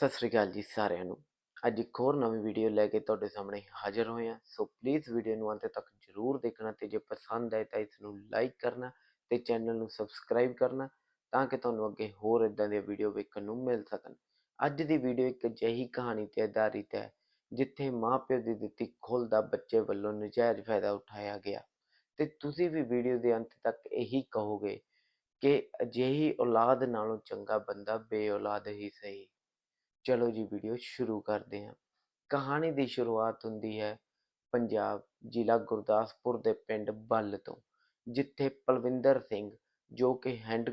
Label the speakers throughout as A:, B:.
A: ਸਤਿ ਸ੍ਰੀ ਅਕਾਲ ਜੀ ਸਾਰਿਆਂ ਨੂੰ। ਅੱਜ ਇੱਕ ਹੋਰ ਨਵੀਂ ਵੀਡੀਓ ਲੈ ਕੇ ਤੁਹਾਡੇ ਸਾਹਮਣੇ ਹਾਜ਼ਰ ਹੋਏ ਹਾਂ। ਸੋ ਪਲੀਜ਼ ਵੀਡੀਓ ਨੂੰ ਅੰਤ ਤੱਕ ਜ਼ਰੂਰ ਦੇਖਣਾ ਤੇ ਜੇ ਪਸੰਦ ਆਏ ਤਾਂ ਇਸ ਨੂੰ ਲਾਈਕ ਕਰਨਾ ਤੇ ਚੈਨਲ ਨੂੰ ਸਬਸਕ੍ਰਾਈਬ ਕਰਨਾ ਤਾਂ ਕਿ ਤੁਹਾਨੂੰ ਅੱਗੇ ਹੋਰ ਇਦਾਂ ਦੀਆਂ ਵੀਡੀਓ ਵੇਖਣ ਨੂੰ ਮਿਲ ਸਕਣ। ਅੱਜ ਦੀ ਵੀਡੀਓ ਇੱਕ ਅਜਿਹੀ ਕਹਾਣੀ ਤੇ ਆਧਾਰਿਤ ਹੈ, ਜਿੱਥੇ ਮਾਪਿਓ ਦੀ ਦਿੱਤੀ ਖੁੱਲ੍ਹ ਦਾ ਬੱਚੇ ਵੱਲੋਂ ਨਜਾਇਜ਼ ਫਾਇਦਾ ਉਠਾਇਆ ਗਿਆ। ਤੇ ਤੁਸੀਂ ਵੀ ਵੀਡੀਓ ਦੇ ਅੰਤ ਤੱਕ ਇਹੀ ਕਹੋਗੇ ਕਿ ਅਜਿਹੀ ਔਲਾਦ ਨਾਲੋਂ ਚੰਗਾ ਬੰਦਾ ਬੇਔਲਾਦ ਹੀ ਸਹੀ। ਚਲੋ ਜੀ ਵੀਡੀਓ ਸ਼ੁਰੂ ਕਰਦੇ ਹਾਂ। ਕਹਾਣੀ ਦੀ ਸ਼ੁਰੂਆਤ ਹੁੰਦੀ ਹੈ ਪੰਜਾਬ ਜ਼ਿਲ੍ਹਾ ਗੁਰਦਾਸਪੁਰ ਦੇ ਪਿੰਡ ਬੱਲ ਤੋਂ, ਜਿੱਥੇ ਪਲਵਿੰਦਰ ਸਿੰਘ ਜੋ ਕਿ ਹੈਂਡ,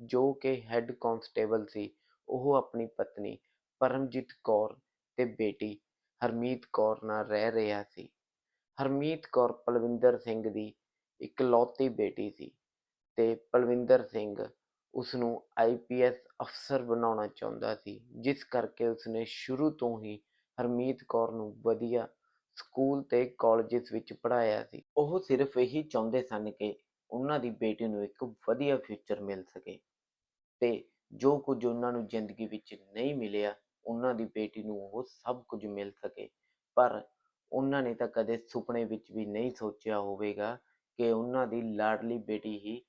A: ਜੋ ਕਿ ਹੈੱਡ ਕਾਂਸਟੇਬਲ ਸੀ, ਉਹ ਆਪਣੀ ਪਤਨੀ ਪਰਮਜੀਤ ਕੌਰ ਤੇ ਬੇਟੀ ਹਰਮੀਤ ਕੌਰ ਨਾਲ ਰਹਿ ਰਿਹਾ ਸੀ। ਹਰਮੀਤ ਕੌਰ ਪਲਵਿੰਦਰ ਸਿੰਘ ਦੀ ਇਕਲੌਤੀ ਬੇਟੀ ਸੀ ਤੇ ਪਲਵਿੰਦਰ ਸਿੰਘ ਉਸ ਨੂੰ ਆਈਪੀਐਸ ਅਫਸਰ ਬਣਾਉਣਾ ਚਾਹੁੰਦਾ ਸੀ, ਜਿਸ ਕਰਕੇ ਉਸਨੇ ਸ਼ੁਰੂ ਤੋਂ ਹੀ ਹਰਮੀਤ ਕੌਰ ਨੂੰ ਵਧੀਆ ਸਕੂਲ ਤੇ ਕਾਲਜਸ ਵਿੱਚ ਪੜ੍ਹਾਇਆ ਸੀ। ਉਹ ਸਿਰਫ ਇਹੀ ਚਾਹੁੰਦੇ ਸਨ ਕਿ ਉਹਨਾਂ ਦੀ ਬੇਟੀ ਨੂੰ ਇੱਕ ਵਧੀਆ ਫਿਊਚਰ ਮਿਲ ਸਕੇ ਤੇ ਜੋ ਕੁਝ ਉਹਨਾਂ ਨੂੰ ਜ਼ਿੰਦਗੀ ਵਿੱਚ ਨਹੀਂ ਮਿਲਿਆ, ਉਹਨਾਂ ਦੀ ਬੇਟੀ ਨੂੰ ਉਹ ਸਭ ਕੁਝ ਮਿਲ ਸਕੇ। ਪਰ ਉਹਨਾਂ ਨੇ ਤਾਂ ਕਦੇ ਸੁਪਨੇ ਵਿੱਚ ਵੀ ਨਹੀਂ ਸੋਚਿਆ ਹੋਵੇਗਾ ਕਿ ਉਹਨਾਂ ਦੀ ਲਾਡਲੀ ਬੇਟੀ ਹੀ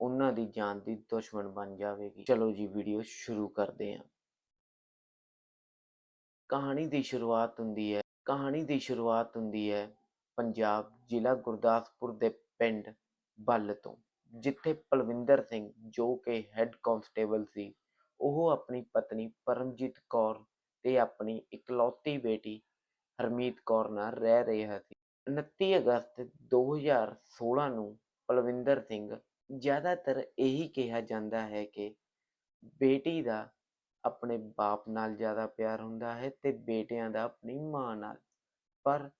A: ਉਹਨਾਂ ਦੀ ਜਾਨ ਦੀ ਦੁਸ਼ਮਣ ਬਣ ਜਾਵੇਗੀ। ਚਲੋ ਜੀ ਵੀਡੀਓ ਸ਼ੁਰੂ ਕਰਦੇ ਹਾਂ। ਕਹਾਣੀ ਦੀ ਸ਼ੁਰੂਆਤ ਹੁੰਦੀ ਹੈ। ਕਹਾਣੀ ਦੀ ਸ਼ੁਰੂਆਤ ਹੁੰਦੀ ਹੈ ਪੰਜਾਬ ਜ਼ਿਲ੍ਹਾ ਗੁਰਦਾਸਪੁਰ ਦੇ ਪਿੰਡ ਬੱਲ ਤੋਂ, ਜਿੱਥੇ ਪਲਵਿੰਦਰ ਸਿੰਘ ਜੋ ਕਿ ਹੈੱਡ ਕਾਂਸਟੇਬਲ ਸੀ, ਉਹ ਆਪਣੀ ਪਤਨੀ ਪਰਮਜੀਤ ਕੌਰ ਤੇ ਆਪਣੀ ਇਕਲੌਤੀ ਬੇਟੀ ਹਰਮੀਤ ਕੌਰ ਨਾਲ ਰਹਿ ਰਿਹਾ ਸੀ। 29 ਅਗਸਤ 2016 ਨੂੰ ਪਲਵਿੰਦਰ ਸਿੰਘ ਜ਼ਿਆਦਾਤਰ ਇਹੀ ਕਿਹਾ ਜਾਂਦਾ ਹੈ ਕਿ ਬੇਟੀ ਦਾ ਆਪਣੇ ਬਾਪ ਨਾਲ ਜ਼ਿਆਦਾ ਪਿਆਰ ਹੁੰਦਾ ਹੈ ਤੇ ਬੇਟਿਆਂ ਦਾ ਆਪਣੀ ਮਾਂ ਨਾਲ। ਪਰ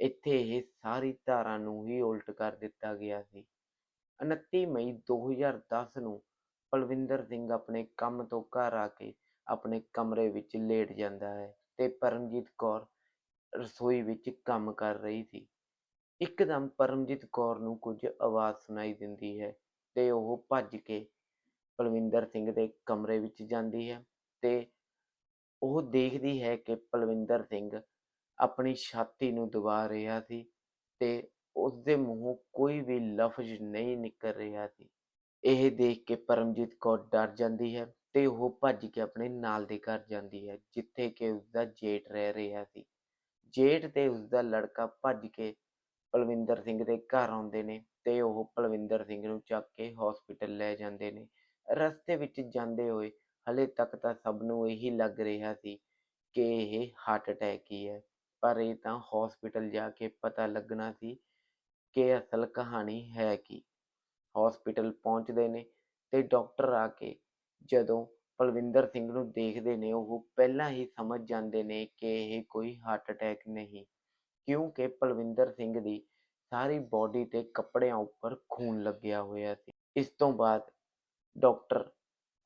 A: ਇੱਥੇ ਇਹ ਸਾਰੀ ਧਾਰਾ ਨੂੰ ਹੀ ਉਲਟ ਕਰ ਦਿੱਤਾ ਗਿਆ ਸੀ। 29 ਮਈ 2010 ਨੂੰ ਪਲਵਿੰਦਰ ਸਿੰਘ ਆਪਣੇ ਕੰਮ ਤੋਂ ਘਰ ਆ ਕੇ ਆਪਣੇ ਕਮਰੇ ਵਿੱਚ ਲੇਟ ਜਾਂਦਾ ਹੈ ਤੇ ਪਰਮਜੀਤ ਕੌਰ ਰਸੋਈ ਵਿੱਚ ਕੰਮ ਕਰ ਰਹੀ ਸੀ। ਇੱਕਦਮ ਪਰਮਜੀਤ ਕੌਰ ਨੂੰ ਕੁਝ ਆਵਾਜ਼ ਸੁਣਾਈ ਦਿੰਦੀ ਹੈ ਤੇ ਉਹ ਭੱਜ ਕੇ ਪਲਵਿੰਦਰ ਸਿੰਘ ਦੇ ਕਮਰੇ ਵਿੱਚ ਜਾਂਦੀ ਹੈ ਤੇ ਉਹ ਦੇਖਦੀ ਹੈ ਕਿ ਪਲਵਿੰਦਰ ਸਿੰਘ ਆਪਣੀ ਛਾਤੀ ਨੂੰ ਦਬਾ ਰਿਹਾ ਸੀ ਤੇ ਉਸ ਦੇ ਮੂੰਹੋਂ ਕੋਈ ਵੀ ਲਫ਼ਜ਼ ਨਹੀਂ ਨਿਕਲ ਰਿਹਾ ਸੀ। ਇਹ ਦੇਖ ਕੇ ਪਰਮਜੀਤ ਕੌਰ ਡਰ ਜਾਂਦੀ ਹੈ ਤੇ ਉਹ ਭੱਜ ਕੇ ਆਪਣੇ ਨਾਲ ਦੇ ਘਰ ਜਾਂਦੀ ਹੈ, ਜਿੱਥੇ ਕਿ ਉਸ ਦਾ ਜੇਠ ਰਹਿ ਰਿਹਾ ਸੀ। ਜੇਠ ਤੇ ਉਸ ਦਾ ਲੜਕਾ ਭੱਜ ਕੇ ਪਲਵਿੰਦਰ ਸਿੰਘ ਦੇ ਘਰ ਆਉਂਦੇ ਨੇ ਤੇ ਉਹ ਪਲਵਿੰਦਰ ਸਿੰਘ ਨੂੰ ਚੱਕ ਕੇ ਹਸਪੀਟਲ ਲੈ ਜਾਂਦੇ ਨੇ। ਰਸਤੇ ਵਿੱਚ ਜਾਂਦੇ ਹੋਏ ਹਲੇ ਤੱਕ ਤਾਂ ਸਭ ਨੂੰ ਇਹੀ ਲੱਗ ਰਿਹਾ ਸੀ ਕਿ ਇਹ ਹਾਰਟ ਅਟੈਕ ਹੀ ਹੈ। ਪਰ ਇਹ ਤਾਂ ਹਸਪੀਟਲ ਜਾ ਕੇ ਪਤਾ ਲੱਗਣਾ ਸੀ ਕਿ ਅਸਲ ਕਹਾਣੀ ਹੈ ਕੀ। ਹਸਪੀਟਲ ਪਹੁੰਚਦੇ ਨੇ ਤੇ ਡਾਕਟਰ ਆ ਕੇ ਜਦੋਂ ਪਲਵਿੰਦਰ ਸਿੰਘ ਨੂੰ ਦੇਖਦੇ ਨੇ, ਉਹ ਪਹਿਲਾਂ ਹੀ ਸਮਝ ਜਾਂਦੇ ਨੇ ਕਿ ਇਹ ਕੋਈ ਹਾਰਟ ਅਟੈਕ ਨਹੀਂ। ਕਿਉਂਕਿ ਪਲਵਿੰਦਰ ਸਿੰਘ ਦੀ ਸਾਰੀ ਬਾਡੀ ਤੇ ਕੱਪੜਿਆਂ ਉੱਪਰ ਖੂਨ ਲੱਗਿਆ ਹੋਇਆ ਸੀ। ਇਸ ਤੋਂ ਬਾਅਦ ਡਾਕਟਰ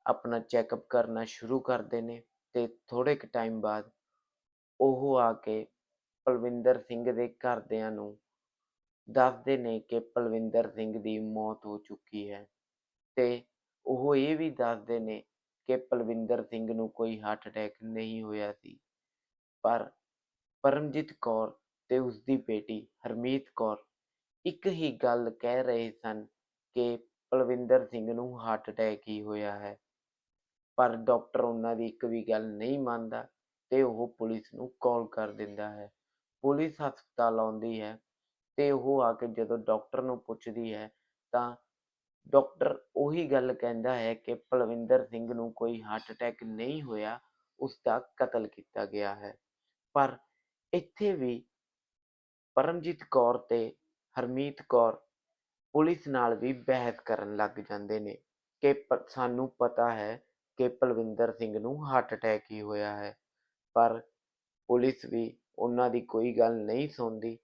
A: ਆਪਣਾ ਚੈੱਕਅਪ ਕਰਨਾ ਸ਼ੁਰੂ ਕਰਦੇ ਨੇ ਤੇ ਥੋੜੇ ਕੁ ਟਾਈਮ ਬਾਅਦ ਉਹ ਆ ਕੇ ਪਲਵਿੰਦਰ ਸਿੰਘ ਦੇ ਘਰਦਿਆਂ ਨੂੰ ਦੱਸਦੇ ਨੇ ਕਿ ਪਲਵਿੰਦਰ ਸਿੰਘ ਦੀ ਮੌਤ ਹੋ ਚੁੱਕੀ ਹੈ। ਤੇ ਉਹ ਇਹ ਵੀ ਦੱਸਦੇ ਨੇ ਕਿ ਪਲਵਿੰਦਰ ਸਿੰਘ ਨੂੰ ਕੋਈ ਹਾਰਟ ਅਟੈਕ ਨਹੀਂ ਹੋਇਆ ਸੀ। ਪਰ ਪਰਮਜੀਤ ਕੌਰ ਤੇ ਉਸ ਦੀ ਬੇਟੀ ਹਰਮੀਤ ਕੌਰ ਇੱਕ ਹੀ ਗੱਲ ਕਹਿ ਰਹੇ ਸਨ ਕਿ ਪਲਵਿੰਦਰ ਸਿੰਘ ਨੂੰ ਹਾਰਟ ਅਟੈਕ ਹੀ ਹੋਇਆ ਹੈ। ਪਰ ਡਾਕਟਰ ਉਹਨਾਂ ਦੀ ਇੱਕ ਵੀ ਗੱਲ ਨਹੀਂ ਮੰਨਦਾ ਤੇ ਉਹ ਪੁਲਿਸ ਨੂੰ ਕਾਲ ਕਰ ਦਿੰਦਾ ਹੈ। ਪੁਲਿਸ ਹਸਪਤਾਲ ਆਉਂਦੀ ਹੈ ਤੇ ਉਹ ਆ ਕੇ ਜਦੋਂ ਡਾਕਟਰ ਨੂੰ ਪੁੱਛਦੀ ਹੈ ਤਾਂ ਡਾਕਟਰ ਉਹੀ ਗੱਲ ਕਹਿੰਦਾ ਹੈ ਕਿ ਪਲਵਿੰਦਰ ਸਿੰਘ ਨੂੰ ਕੋਈ ਹਾਰਟ ਅਟੈਕ ਨਹੀਂ ਹੋਇਆ, ਉਸ ਦਾ ਕਤਲ ਕੀਤਾ ਗਿਆ ਹੈ। ਪਰ ਇੱਥੇ ਵੀ ਪਰਮਜੀਤ ਕੌਰ ਤੇ ਹਰਮੀਤ ਕੌਰ ਪੁਲਿਸ ਨਾਲ ਵੀ ਬਹਿਸ ਕਰਨ ਲੱਗ ਜਾਂਦੇ ਨੇ ਕਿ ਸਾਨੂੰ ਪਤਾ ਹੈ ਕਿ ਪਲਵਿੰਦਰ ਸਿੰਘ ਨੂੰ ਹਾਰਟ ਅਟੈਕ ਹੀ ਹੋਇਆ ਹੈ। ਪਰ ਪੁਲਿਸ ਵੀ ਉਹਨਾਂ ਦੀ ਕੋਈ ਗੱਲ ਨਹੀਂ ਸੁਣਦੀ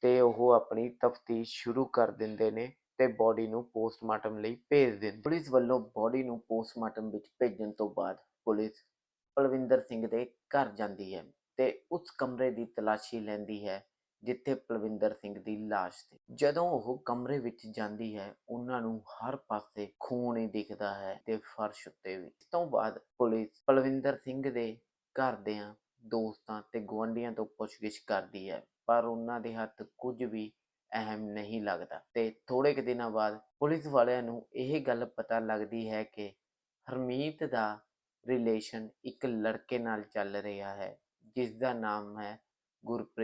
A: ਤੇ ਉਹ ਆਪਣੀ ਤਫਤੀਸ਼ ਸ਼ੁਰੂ ਕਰ ਦਿੰਦੇ ਨੇ ਤੇ ਬੋਡੀ ਨੂੰ ਪੋਸਟਮਾਰਟਮ ਲਈ ਭੇਜ ਦਿੰਦੇ ਪੁਲਿਸ ਵੱਲੋਂ ਬੋਡੀ ਨੂੰ ਪੋਸਟਮਾਰਟਮ ਵਿੱਚ ਭੇਜਣ ਤੋਂ ਬਾਅਦ ਪੁਲਿਸ ਪਲਵਿੰਦਰ ਸਿੰਘ ਦੇ ਘਰ ਜਾਂਦੀ ਹੈ ਤੇ ਉਸ ਕਮਰੇ ਦੀ ਤਲਾਸ਼ੀ ਲੈਂਦੀ ਹੈ। ਜਿੱਥੇ ਪਲਵਿੰਦਰ ਸਿੰਘ ਦੀ ਲਾਸ਼ ਸੀ ਜਦੋਂ ਉਹ ਕਮਰੇ ਵਿੱਚ ਜਾਂਦੀ ਹੈ, ਉਹਨਾਂ ਨੂੰ ਹਰ ਪਾਸੇ ਖੂਨ ਹੀ ਦਿਖਦਾ ਹੈ ਤੇ ਫਰਸ਼ ਉੱਤੇ ਵੀ। ਇਸ ਤੋਂ ਬਾਅਦ ਪੁਲਿਸ ਪਲਵਿੰਦਰ ਸਿੰਘ ਦੇ ਘਰਦਿਆਂ, ਦੋਸਤਾਂ ਤੇ ਗੁਆਂਢੀਆਂ ਤੋਂ ਪੁੱਛਗਿੱਛ ਕਰਦੀ ਹੈ, ਪਰ ਉਹਨਾਂ ਦੇ ਹੱਥ ਕੁਝ ਵੀ ਅਹਿਮ ਨਹੀਂ ਲੱਗਦਾ। ਤੇ ਥੋੜੇ ਕੁ ਦਿਨਾਂ ਬਾਅਦ ਪੁਲਿਸ ਵਾਲਿਆਂ ਨੂੰ ਇਹ ਗੱਲ ਪਤਾ ਲੱਗਦੀ ਹੈ ਕਿ ਹਰਮੀਤ ਦਾ ਰਿਲੇਸ਼ਨ ਇੱਕ ਲੜਕੇ ਨਾਲ ਚੱਲ ਰਿਹਾ ਹੈ ਜਿਸ ਦਾ ਨਾਮ ਹੈ ਗੁਰਪ੍ਰੀਤ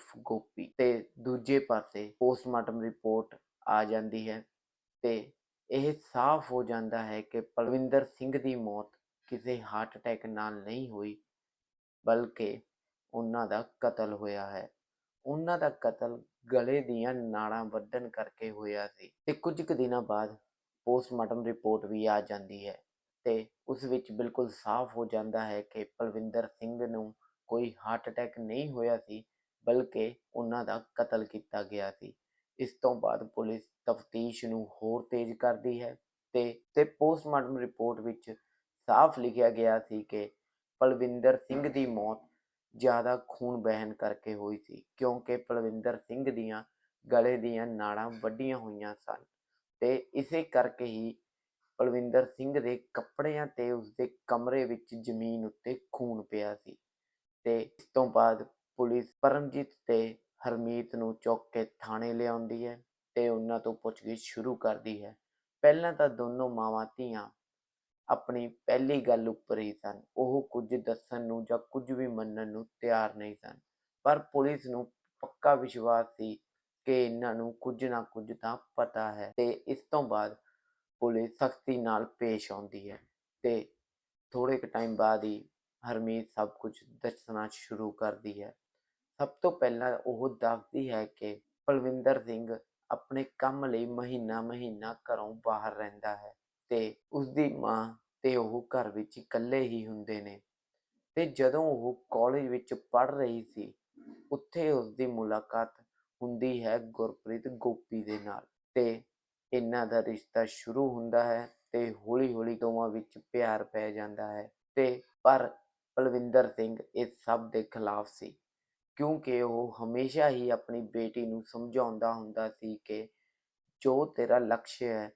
A: ਉਰਫ ਗੋਪੀ ਤੇ ਦੂਜੇ ਪਾਸੇ ਪੋਸਟਮਾਰਟਮ ਰਿਪੋਰਟ ਆ ਜਾਂਦੀ ਹੈ ਤੇ ਇਹ ਸਾਫ਼ ਹੋ ਜਾਂਦਾ ਹੈ ਕਿ ਪਲਵਿੰਦਰ ਸਿੰਘ ਦੀ ਮੌਤ ਕਿਸੇ ਹਾਰਟ ਅਟੈਕ ਨਾਲ ਨਹੀਂ ਹੋਈ, ਬਲਕਿ ਉਹਨਾਂ ਦਾ ਕਤਲ ਹੋਇਆ ਹੈ। ਉਹਨਾਂ ਦਾ ਕਤਲ ਗਲੇ ਦੀਆਂ ਨਾੜਾਂ ਵੱਢਣ ਕਰਕੇ ਹੋਇਆ ਸੀ ਤੇ ਕੁਝ ਕੁ ਦਿਨਾਂ ਬਾਅਦ ਪੋਸਟਮਾਰਟਮ ਰਿਪੋਰਟ ਵੀ ਆ ਜਾਂਦੀ ਹੈ ਤੇ ਉਸ ਵਿੱਚ ਬਿਲਕੁਲ ਸਾਫ਼ ਹੋ ਜਾਂਦਾ ਹੈ ਕਿ ਪਲਵਿੰਦਰ ਸਿੰਘ ਨੂੰ ਕੋਈ ਹਾਰਟ ਅਟੈਕ ਨਹੀਂ ਹੋਇਆ ਸੀ ਬਲਕਿ ਉਹਨਾਂ ਦਾ ਕਤਲ ਕੀਤਾ ਗਿਆ ਸੀ। ਇਸ ਤੋਂ ਬਾਅਦ ਪੁਲਿਸ ਤਫਤੀਸ਼ ਨੂੰ ਹੋਰ ਤੇਜ਼ ਕਰਦੀ ਹੈ ਤੇ ਤੇ ਪੋਸਟਮਾਰਟਮ ਰਿਪੋਰਟ ਵਿੱਚ ਸਾਫ਼ ਲਿਖਿਆ ਗਿਆ ਸੀ ਕਿ ਪਲਵਿੰਦਰ ਸਿੰਘ ਦੀ ਮੌਤ ਜ਼ਿਆਦਾ ਖੂਨ ਵਹਿਣ ਕਰਕੇ ਹੋਈ ਸੀ, ਕਿਉਂਕਿ ਪਲਵਿੰਦਰ ਸਿੰਘ ਦੀਆਂ ਗਲੇ ਦੀਆਂ ਨਾੜਾਂ ਵੱਡੀਆਂ ਹੋਈਆਂ ਸਨ ਤੇ ਇਸੇ ਕਰਕੇ ਹੀ ਪਲਵਿੰਦਰ ਸਿੰਘ ਦੇ ਕੱਪੜਿਆਂ ਤੇ ਉਸਦੇ ਕਮਰੇ ਵਿੱਚ ਜ਼ਮੀਨ ਉੱਤੇ ਖੂਨ ਪਿਆ ਸੀ ਤੇ ਇਸ ਤੋਂ ਬਾਅਦ ਪੁਲਿਸ ਪਰਮਜੀਤ ਤੇ ਹਰਮੀਤ ਨੂੰ ਚੁੱਕ ਕੇ ਥਾਣੇ ਲਿਆਉਂਦੀ ਹੈ ਤੇ ਉਹਨਾਂ ਤੋਂ ਪੁੱਛਗਿੱਛ ਸ਼ੁਰੂ ਕਰਦੀ ਹੈ। ਪਹਿਲਾਂ ਤਾਂ ਦੋਨੋਂ ਮਾਵਾਂ ਧੀਆਂ ਆਪਣੀ ਪਹਿਲੀ ਗੱਲ ਉੱਪਰ ਹੀ ਸਨ। ਉਹ ਕੁਝ ਦੱਸਣ ਨੂੰ ਜਾਂ ਕੁਝ ਵੀ ਮੰਨਣ ਨੂੰ ਤਿਆਰ ਨਹੀਂ ਸਨ। ਪਰ ਪੁਲਿਸ ਨੂੰ ਪੱਕਾ ਵਿਸ਼ਵਾਸ ਸੀ ਕਿ ਇਹਨਾਂ ਨੂੰ ਕੁਝ ਨਾ ਕੁਝ ਤਾਂ ਪਤਾ ਹੈ ਤੇ ਇਸ ਤੋਂ ਬਾਅਦ ਪੁਲਿਸ ਸਖਤੀ ਨਾਲ ਪੇਸ਼ ਆਉਂਦੀ ਹੈ ਤੇ ਥੋੜੇ ਕੁ ਟਾਈਮ ਬਾਅਦ ਹੀ ਹਰਮੀਤ ਸਭ ਕੁਝ ਦੱਸਣਾ ਸ਼ੁਰੂ ਕਰਦੀ ਹੈ। ਸਭ ਤੋਂ ਪਹਿਲਾਂ ਉਹ ਦੱਸਦੀ ਹੈ ਕਿ ਪਲਵਿੰਦਰ ਸਿੰਘ ਆਪਣੇ ਕੰਮ ਲਈ ਮਹੀਨਾ ਮਹੀਨਾ ਘਰੋਂ ਬਾਹਰ ਰਹਿੰਦਾ ਹੈ ਤੇ ਉਸਦੀ ਮਾਂ ਤੇ ਉਹ ਘਰ ਵਿੱਚ ਇਕੱਲੇ ਹੀ ਹੁੰਦੇ ਨੇ। ਤੇ ਜਦੋਂ ਉਹ ਕਾਲਜ ਵਿੱਚ ਪੜ੍ਹ ਰਹੀ ਸੀ, ਉੱਥੇ ਉਸਦੀ ਮੁਲਾਕਾਤ ਹੁੰਦੀ ਹੈ ਗੁਰਪ੍ਰੀਤ ਗੋਪੀ ਦੇ ਨਾਲ ਤੇ ਇਹਨਾਂ ਦਾ ਰਿਸ਼ਤਾ ਸ਼ੁਰੂ ਹੁੰਦਾ ਹੈ ਤੇ ਹੌਲੀ ਹੌਲੀ ਦੋਵਾਂ ਵਿੱਚ ਪਿਆਰ ਪੈ ਜਾਂਦਾ ਹੈ ਤੇ ਪਰ ਪਲਵਿੰਦਰ ਸਿੰਘ ਇਸ ਸਭ ਦੇ ਖਿਲਾਫ ਸੀ। ਕਿਉਂਕਿ ਉਹ ਹਮੇਸ਼ਾ ਹੀ ਆਪਣੀ ਬੇਟੀ ਨੂੰ ਸਮਝਾਉਂਦਾ ਹੁੰਦਾ ਸੀ ਕਿ ਜੋ ਤੇਰਾ ਲਕਸ਼ ਹੈ,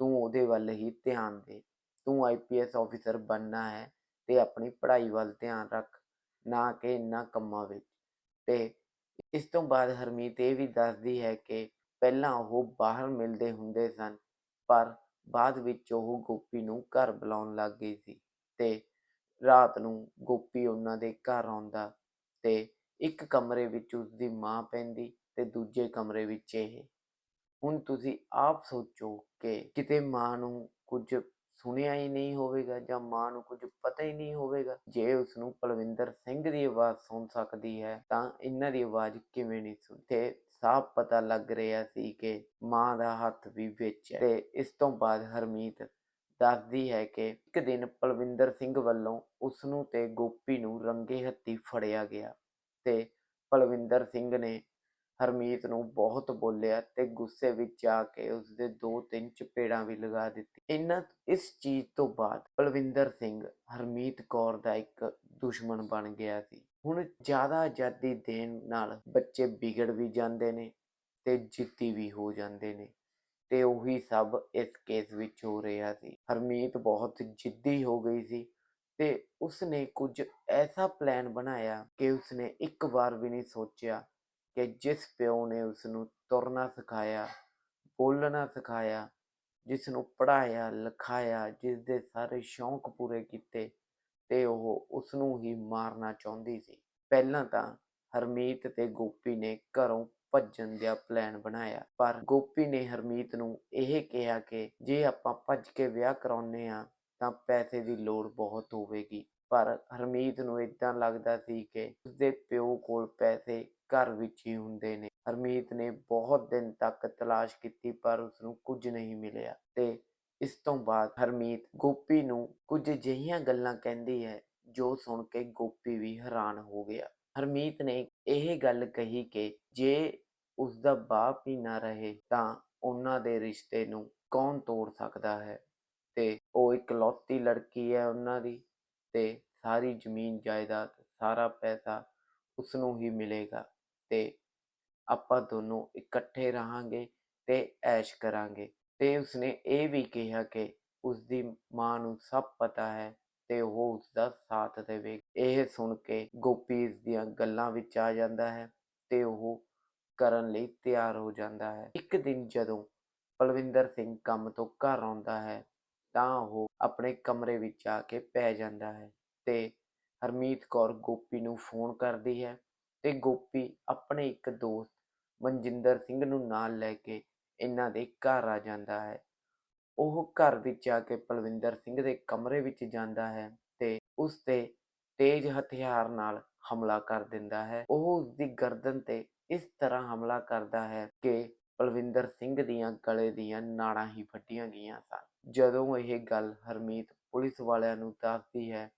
A: ਤੂੰ ਉਹਦੇ ਵੱਲ ਹੀ ਧਿਆਨ ਦੇ। ਤੂੰ ਆਈਪੀਐਸ ਆਫੀਸਰ ਬਣਨਾ ਹੈ ਤੇ ਆਪਣੀ ਪੜ੍ਹਾਈ ਵੱਲ ਧਿਆਨ ਰੱਖ, ਨਾ ਕਿ ਇੰਨਾ ਕੰਮਾਂ ਵਿੱਚ। ਤੇ ਇਸ ਤੋਂ ਬਾਅਦ ਹਰਮੀਤ ਇਹ ਵੀ ਦੱਸਦੀ ਹੈ ਕਿ ਪਹਿਲਾਂ ਉਹ ਬਾਹਰ ਮਿਲਦੇ ਹੁੰਦੇ ਸਨ, ਪਰ ਬਾਅਦ ਵਿੱਚ ਉਹ ਗੋਪੀ ਨੂੰ ਘਰ ਬੁਲਾਉਣ ਲੱਗ ਗਈ ਸੀ ਤੇ ਰਾਤ ਨੂੰ ਗੋਪੀ ਉਹਨਾਂ ਦੇ ਘਰ ਆਉਂਦਾ ਤੇ ਇੱਕ ਕਮਰੇ ਵਿੱਚ ਉਸਦੀ ਮਾਂ ਪੈਂਦੀ ਤੇ ਦੂਜੇ ਕਮਰੇ ਵਿੱਚ ਇਹ। ਹੁਣ ਤੁਸੀਂ ਆਪ ਸੋਚੋ ਕਿ ਕਿਤੇ ਮਾਂ ਨੂੰ ਕੁਝ ਸੁਣਿਆ ਹੀ ਨਹੀਂ ਹੋਵੇਗਾ ਜਾਂ ਮਾਂ ਨੂੰ ਕੁਝ ਪਤਾ ਹੀ ਨਹੀਂ ਹੋਵੇਗਾ। ਜੇ ਉਸ ਨੂੰ ਪਲਵਿੰਦਰ ਸਿੰਘ ਦੀ ਆਵਾਜ਼ ਸੁਣ ਸਕਦੀ ਹੈ, ਤਾਂ ਇਹਨਾਂ ਦੀ ਆਵਾਜ਼ ਕਿਵੇਂ ਨਹੀਂ ਸੁਣ ਤੇ ਸਾਫ਼ ਪਤਾ ਲੱਗ ਰਿਹਾ ਸੀ ਕਿ ਮਾਂ ਦਾ ਹੱਥ ਵੀ ਵਿੱਚ ਹੈ। ਤੇ ਇਸ ਤੋਂ ਬਾਅਦ ਹਰਮੀਤ ਦੱਸਦੀ ਹੈ ਕਿ ਇੱਕ ਦਿਨ ਪਲਵਿੰਦਰ ਸਿੰਘ ਵੱਲੋਂ ਉਸ ਨੂੰ ਤੇ ਗੋਪੀ ਨੂੰ ਰੰਗੇ ਹੱਥੀ ਫੜਿਆ ਗਿਆ। ਤੇ ਪਲਵਿੰਦਰ ਸਿੰਘ ਨੇ ਹਰਮੀਤ ਨੂੰ ਬਹੁਤ ਬੋਲਿਆ ਤੇ ਗੁੱਸੇ ਵਿੱਚ ਆ ਕੇ ਉਸਦੇ ਦੋ ਤਿੰਨ ਚਪੇੜਾਂ ਵੀ ਲਗਾ ਦਿੱਤੀ ਇਹਨਾਂ ਇਸ ਚੀਜ਼ ਤੋਂ ਬਾਅਦ ਪਲਵਿੰਦਰ ਸਿੰਘ ਹਰਮੀਤ ਕੌਰ ਦਾ ਇੱਕ ਦੁਸ਼ਮਣ ਬਣ ਗਿਆ ਸੀ। ਹੁਣ ਜ਼ਿਆਦਾ ਆਜ਼ਾਦੀ ਦੇਣ ਨਾਲ ਬੱਚੇ ਵਿਗੜ ਵੀ ਜਾਂਦੇ ਨੇ ਤੇ ਜਿੱਤੀ ਵੀ ਹੋ ਜਾਂਦੇ ਨੇ ਤੇ ਉਹੀ ਸਭ ਇਸ ਕੇਸ ਵਿੱਚ ਹੋ ਰਿਹਾ ਸੀ। ਹਰਮੀਤ ਬਹੁਤ ਜਿੱਦੀ ਹੋ ਗਈ ਸੀ ਤੇ ਉਸਨੇ ਕੁਝ ਐਸਾ ਪਲਾਨ ਬਣਾਇਆ ਕਿ ਉਸਨੇ ਇੱਕ ਵਾਰ ਵੀ ਨਹੀਂ ਸੋਚਿਆ ਕਿ ਜਿਸ ਪਿਓ ਨੇ ਉਸ ਨੂੰ ਤੁਰਨਾ ਸਿਖਾਇਆ, ਬੋਲਣਾ ਸਿਖਾਇਆ ਜਿਸ ਨੂੰ ਪੜਾਇਆ ਲਿਖਾਇਆ ਜਿਸ ਦੇ ਸਾਰੇ ਸ਼ੌਂਕ ਪੂਰੇ ਕੀਤੇ ਤੇ ਉਹ ਉਸ ਨੂੰ ਹੀ ਮਾਰਨਾ ਚਾਹੁੰਦੀ ਸੀ। ਪਹਿਲਾਂ ਤਾਂ ਹਰਮੀਤ ਤੇ ਗੋਪੀ ਨੇ ਘਰੋਂ ਭੱਜਣ ਦਾ ਪਲਾਨ ਬਣਾਇਆ, ਪਰ ਗੋਪੀ ਨੇ ਹਰਮੀਤ ਨੂੰ ਇਹ ਕਿਹਾ ਕਿ ਜੇ ਆਪਾਂ ਭੱਜ ਕੇ ਵਿਆਹ ਕਰਾਉਨੇ ਆ ਤਾਂ ਪੈਸੇ ਦੀ ਲੋੜ ਬਹੁਤ ਹੋਵੇਗੀ। ਪਰ ਹਰਮੀਤ ਨੂੰ ਇਦਾਂ ਲੱਗਦਾ ਸੀ ਕਿ ਉਸਦੇ ਪਿਓ ਕੋਲ ਪੈਸੇ ਘਰ ਵਿੱਚ ਹੀ ਹੁੰਦੇ ਨੇ। ਹਰਮੀਤ ਨੇ ਬਹੁਤ ਦਿਨ ਤੱਕ ਤਲਾਸ਼ ਕੀਤੀ, ਪਰ ਉਸ ਨੂੰ ਕੁਝ ਨਹੀਂ ਮਿਲਿਆ ਤੇ ਇਸ ਤੋਂ ਬਾਅਦ ਹਰਮੀਤ ਗੋਪੀ ਨੂੰ ਕੁਝ ਅਜਿਹੀਆਂ ਗੱਲਾਂ ਕਹਿੰਦੀ ਹੈ, ਜੋ ਸੁਣ ਕੇ ਗੋਪੀ ਵੀ ਹੈਰਾਨ ਹੋ ਗਿਆ। ਹਰਮੀਤ ਨੇ ਇਹ ਗੱਲ ਕਹੀ ਕਿ ਜੇ ਉਸ ਦਾ ਬਾਪ ਹੀ ਨਾ ਰਹੇ, ਤਾਂ ਉਹਨਾਂ ਦੇ ਰਿਸ਼ਤੇ ਨੂੰ ਕੌਣ ਤੋੜ ਸਕਦਾ ਹੈ? ਉਹ ਇਕਲੌਤੀ ਲੜਕੀ ਹੈ ਉਹਨਾਂ ਦੀ ਤੇ ਸਾਰੀ ਜ਼ਮੀਨ ਜਾਇਦਾਦ, ਸਾਰਾ ਪੈਸਾ ਉਸ ਨੂੰ ਹੀ ਮਿਲੇਗਾ ਤੇ ਆਪਾਂ ਦੋਨੋਂ ਇਕੱਠੇ ਰਹਾਂਗੇ ਤੇ ਐਸ਼ ਕਰਾਂਗੇ। ਤੇ ਉਸਨੇ ਇਹ ਵੀ ਕਿਹਾ ਕਿ ਉਸਦੀ ਮਾਂ ਨੂੰ ਸਭ ਪਤਾ ਹੈ ਤੇ ਉਹ ਉਸਦਾ ਸਾਥ ਦੇਵੇ। ਇਹ ਸੁਣ ਕੇ ਗੋਪੀ ਇਸ ਦੀਆਂ ਗੱਲਾਂ ਵਿੱਚ ਆ ਜਾਂਦਾ ਹੈ ਤੇ ਉਹ ਕਰਨ ਲਈ ਤਿਆਰ ਹੋ ਜਾਂਦਾ ਹੈ। ਇੱਕ ਦਿਨ ਜਦੋਂ ਪਲਵਿੰਦਰ ਸਿੰਘ ਕੰਮ ਤੋਂ ਘਰ ਆਉਂਦਾ ਹੈ ਤਾਂ ਉਹ ਆਪਣੇ ਕਮਰੇ ਵਿੱਚ ਆ ਕੇ ਪੈ ਜਾਂਦਾ ਹੈ ਤੇ ਹਰਮੀਤ ਕੌਰ ਗੋਪੀ ਨੂੰ ਫੋਨ ਕਰਦੀ ਹੈ ਤੇ ਗੋਪੀ ਆਪਣੇ ਇੱਕ ਦੋਸਤ ਮਨਜਿੰਦਰ ਸਿੰਘ ਨੂੰ ਨਾਲ ਲੈ ਕੇ ਇਹਨਾਂ ਦੇ ਘਰ ਆ ਜਾਂਦਾ ਹੈ। ਉਹ ਘਰ ਵਿੱਚ ਆ ਕੇ ਪਲਵਿੰਦਰ ਸਿੰਘ ਦੇ ਕਮਰੇ ਵਿੱਚ ਜਾਂਦਾ ਹੈ ਤੇ ਉਸ ਤੇ ਤੇਜ਼ ਹਥਿਆਰ ਨਾਲ ਹਮਲਾ ਕਰ ਦਿੰਦਾ ਹੈ। ਉਹ ਉਸ ਦੀ ਗਰਦਨ ਤੇ ਇਸ ਤਰ੍ਹਾਂ ਹਮਲਾ ਕਰਦਾ ਹੈ ਕਿ ਪਲਵਿੰਦਰ ਸਿੰਘ ਦੀਆਂ ਗਲੇ ਦੀਆਂ ਨਾੜਾਂ ਹੀ ਫੱਟੀਆਂ ਗਈਆਂ ਸਨ। ਜਦੋਂ ਇਹ ਗੱਲ ਹਰਮੀਤ ਪੁਲਿਸ ਵਾਲਿਆਂ ਨੂੰ ਦੱਸਦੀ ਹੈ,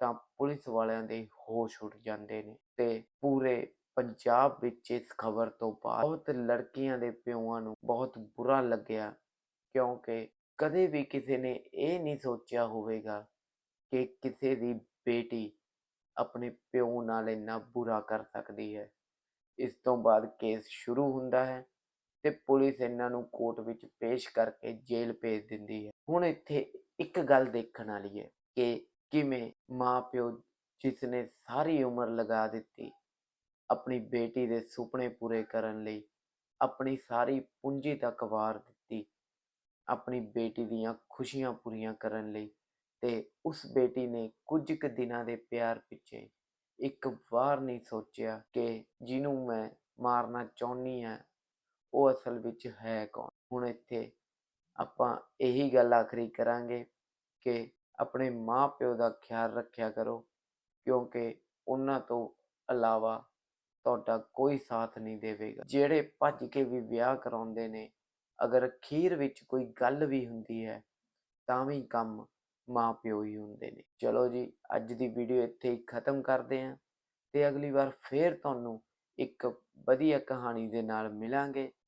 A: ਤਾਂ ਪੁਲਿਸ ਵਾਲਿਆਂ ਦੇ ਹੋਸ਼ ਉੱਡ ਜਾਂਦੇ ਨੇ ਤੇ ਪੂਰੇ ਪੰਜਾਬ ਵਿੱਚ ਇਸ ਖਬਰ ਤੋਂ ਬਾਅਦ ਬਹੁਤ ਲੜਕੀਆਂ ਦੇ ਪਿਓਾਂ ਨੂੰ ਬਹੁਤ ਬੁਰਾ ਲੱਗਿਆ, ਕਿਉਂਕਿ ਕਦੇ ਵੀ ਕਿਸੇ ਨੇ ਇਹ ਨਹੀਂ ਸੋਚਿਆ ਹੋਵੇਗਾ ਕਿ ਕਿਸੇ ਦੀ ਬੇਟੀ ਆਪਣੇ ਪਿਓ ਨਾਲ ਇੰਨਾ ਬੁਰਾ ਕਰ ਸਕਦੀ ਹੈ। ਇਸ ਤੋਂ ਬਾਅਦ ਕੇਸ ਸ਼ੁਰੂ ਹੁੰਦਾ ਹੈ ਤੇ ਪੁਲਿਸ ਇਹਨਾਂ ਨੂੰ ਕੋਰਟ ਵਿੱਚ ਪੇਸ਼ ਕਰਕੇ ਜੇਲ੍ਹ ਭੇਜ ਦਿੰਦੀ ਹੈ। ਹੁਣ ਇੱਥੇ ਇੱਕ ਗੱਲ ਦੇਖਣ ਵਾਲੀ ਹੈ ਕਿ ਕਿਵੇਂ ਮਾਪਿਓ ਜਿਸ ਨੇ ਸਾਰੀ ਉਮਰ ਲਗਾ ਦਿੱਤੀ, ਆਪਣੀ ਬੇਟੀ ਦੇ ਸੁਪਨੇ ਪੂਰੇ ਕਰਨ ਲਈ, ਆਪਣੀ ਸਾਰੀ ਪੂੰਜੀ ਤੱਕ ਵਾਰ ਦਿੱਤੀ, ਆਪਣੀ ਬੇਟੀ ਦੀਆਂ ਖੁਸ਼ੀਆਂ ਪੂਰੀਆਂ ਕਰਨ ਲਈ ਤੇ ਉਸ ਬੇਟੀ ਨੇ ਕੁਝ ਕੁ ਦਿਨਾਂ ਦੇ ਪਿਆਰ ਪਿੱਛੇ ਇੱਕ ਵਾਰ ਨਹੀਂ ਸੋਚਿਆ ਕਿ ਜਿਹਨੂੰ ਮੈਂ ਮਾਰਨਾ ਚਾਹੁੰਨੀ ਆ ਉਹ ਅਸਲ ਵਿੱਚ ਹੈ ਕੌਣ? ਹੁਣ ਇੱਥੇ ਆਪਾਂ ਇਹੀ ਗੱਲ ਆਖਰੀ ਕਰਾਂਗੇ ਕਿ ਆਪਣੇ ਮਾਂ-ਪਿਓ ਦਾ ਖਿਆਲ ਰੱਖਿਆ ਕਰੋ, ਕਿਉਂਕਿ ਉਹਨਾਂ ਤੋਂ ਇਲਾਵਾ ਤੁਹਾਡਾ ਕੋਈ ਸਾਥ ਨਹੀਂ ਦੇਵੇਗਾ। ਜਿਹੜੇ ਭੱਜ ਕੇ ਵੀ ਵਿਆਹ ਕਰਾਉਂਦੇ ਨੇ, ਅਗਰ ਅਖੀਰ ਵਿੱਚ ਕੋਈ ਗੱਲ ਵੀ ਹੁੰਦੀ ਹੈ, ਤਾਂ ਵੀ ਕੰਮ ਮਾਂ-ਪਿਓ ਹੀ ਹੁੰਦੇ ਨੇ। ਚਲੋ ਜੀ, ਅੱਜ ਦੀ ਵੀਡੀਓ ਇੱਥੇ ਹੀ ਖਤਮ ਕਰਦੇ ਹਾਂ ਤੇ ਅਗਲੀ ਵਾਰ ਫੇਰ ਤੁਹਾਨੂੰ ਇੱਕ ਵਧੀਆ ਕਹਾਣੀ ਦੇ ਨਾਲ ਮਿਲਾਂਗੇ।